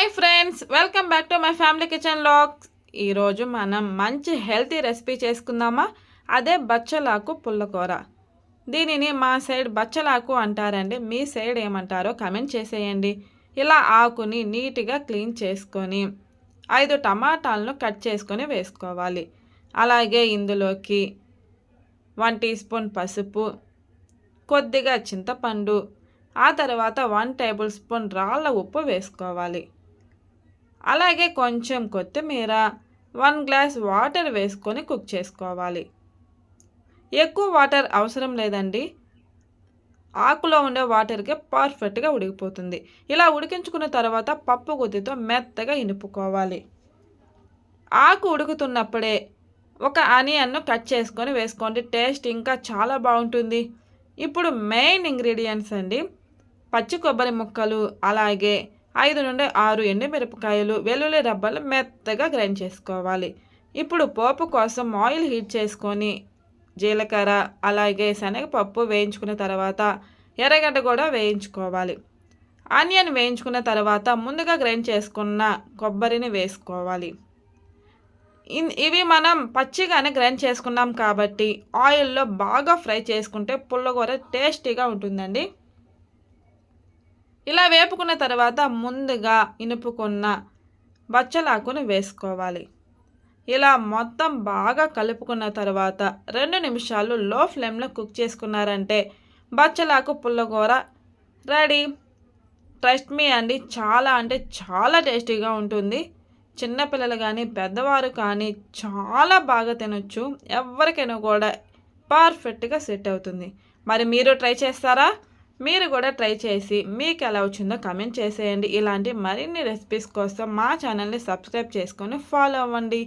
Hi friends welcome back to my family kitchen vlogs ఈరోజు మనం మంచి హెల్తీ రెసిపీ చేసుకుందామా? అదే బచ్చలాకు పుల్లకూర దీనిని మా సైడ్ బచ్చలాకు అంటారండి. మీ సైడ్ ఏమంటారో కమెంట్ చేసేయండి. ఇలా ఆకుని నీట్గా క్లీన్ చేసుకొని ఐదు టమాటాలను కట్ చేసుకొని వేసుకోవాలి. అలాగే ఇందులోకి వన్ టీ స్పూన్ పసుపు కొద్దిగా చింతపండు ఆ తర్వాత వన్ టేబుల్ స్పూన్ రాళ్ళ ఉప్పు వేసుకోవాలి. అలాగే కొంచెం కొత్తిమీర వన్ గ్లాస్ వాటర్ వేసుకొని కుక్ చేసుకోవాలి. ఎక్కువ వాటర్ అవసరం లేదండి. ఆకులో ఉండే వాటర్కి పర్ఫెక్ట్గా ఉడికిపోతుంది. ఇలా ఉడికించుకున్న తర్వాత పప్పు గుత్తితో మెత్తగా ఇనుపుకోవాలి. ఆకు ఉడుకుతున్నప్పుడే ఒక ఆనియన్ను కట్ చేసుకొని వేసుకోండి. టేస్ట్ ఇంకా చాలా బాగుంటుంది. ఇప్పుడు మెయిన్ ఇంగ్రీడియంట్స్ అండి. పచ్చి కొబ్బరి ముక్కలు అలాగే ఐదు నుండి ఆరు ఎండుమిరపకాయలు వెల్లుల్లి రబ్బలు మెత్తగా గ్రైండ్ చేసుకోవాలి. ఇప్పుడు పోపు కోసం ఆయిల్ హీట్ చేసుకొని జీలకర్ర అలాగే శనగపప్పు వేయించుకున్న తర్వాత ఎర్రగడ్డ కూడా వేయించుకోవాలి. ఆనియన్ వేయించుకున్న తర్వాత ముందుగా గ్రైండ్ చేసుకున్న కొబ్బరిని వేసుకోవాలి. ఇవి మనం పచ్చిగానే గ్రైండ్ చేసుకున్నాం కాబట్టి ఆయిల్లో బాగా ఫ్రై చేసుకుంటే పుల్లగూర టేస్టీగా ఉంటుందండి. ఇలా వేపుకున్న తర్వాత ముందుగా ఇనుపుకున్న బచ్చలాకును వేసుకోవాలి. ఇలా మొత్తం బాగా కలుపుకున్న తర్వాత రెండు నిమిషాలు లో ఫ్లేమ్లో కుక్ చేసుకున్నారంటే బచ్చలాకు పుల్లగూర రెడీ. ట్రస్ట్ మీ అండి చాలా అంటే చాలా టేస్టీగా ఉంటుంది. చిన్నపిల్లలు కానీ పెద్దవారు కానీ చాలా బాగా తినొచ్చు. ఎవరికైనా కూడా పర్ఫెక్ట్గా సెట్ అవుతుంది. మరి మీరు ట్రై చేస్తారా? మీరు కూడా ట్రై చేసి మీకు ఎలా వచ్చిందో కమెంట్ చేసేయండి. ఇలాంటి మరిన్ని రెసిపీస్ కోసం మా ఛానల్ని సబ్స్క్రైబ్ చేసుకొని ఫాలో అవ్వండి.